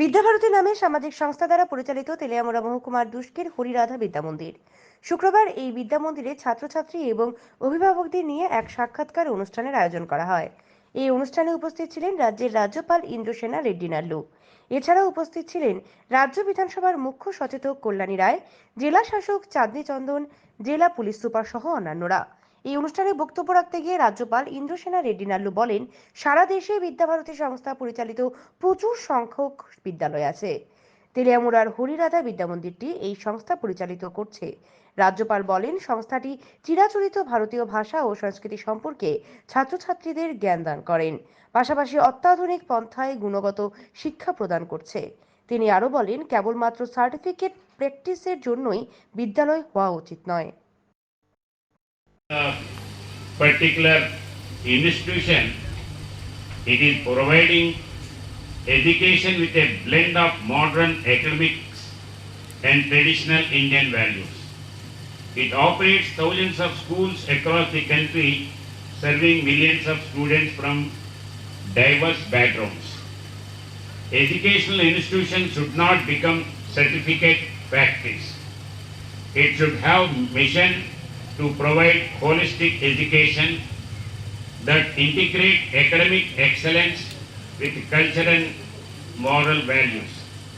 বিদ্যাভারতী নামে সামাজিক সংস্থা দ্বারা পরিচালিত তেলিয়ামুড়া মহকুমার দুষ্কের হরিরাধা বিদ্যা মন্দির। শুক্রবার এই বিদ্যা মন্দিরে ছাত্রছাত্রী এবং অভিভাবকদের নিয়ে এক সাক্ষাৎকার অনুষ্ঠানের আয়োজন করা হয়। এই অনুষ্ঠানে উপস্থিত ছিলেন রাজ্যের রাজ্যপাল ইন্দ্রসেনা রেড্ডি নাল্লু। এছাড়াও উপস্থিত ছিলেন রাজ্য বিধানসভার মুখ্য সচেতক কল্যাণী রায়, জেলা শাসক চাঁদনী চন্দন, জেলা পুলিশ সুপার সহ অন্যান্যরা। এই অনুষ্ঠানে বক্তব্য রাখতে গিয়ে রাজ্যপাল ইন্দ্রসেনা রেড্ডি নাল্লু বলেন, সারা দেশে বিদ্যাভারতী সংস্থা পরিচালিত প্রচুর সংখ্যক বিদ্যালয় আছে। তেলিয়ামুড়ার হরিরাধা বিদ্যামন্দিরটি এই সংস্থা পরিচালিত করছে। রাজ্যপাল বলেন, সংস্থাটি চিরাচরিত ভারতীয় ভাষা ও সংস্কৃতি সম্পর্কে ছাত্রছাত্রীদের জ্ঞান দান করেন। পাশাপাশি অত্যাধুনিক পন্থায় গুণগত শিক্ষা প্রদান করছে। তিনি আরও বলেন, কেবলমাত্র সার্টিফিকেট প্র্যাকটিসের জন্যই বিদ্যালয় হওয়া উচিত নয়। A particular institution, it is providing education with a blend of modern academics and traditional Indian values. It operates thousands of schools across the country, serving millions of students from diverse backgrounds. Educational institutions should not become certificate factories. It should have mission to provide holistic education that integrate academic excellence with cultural and moral values.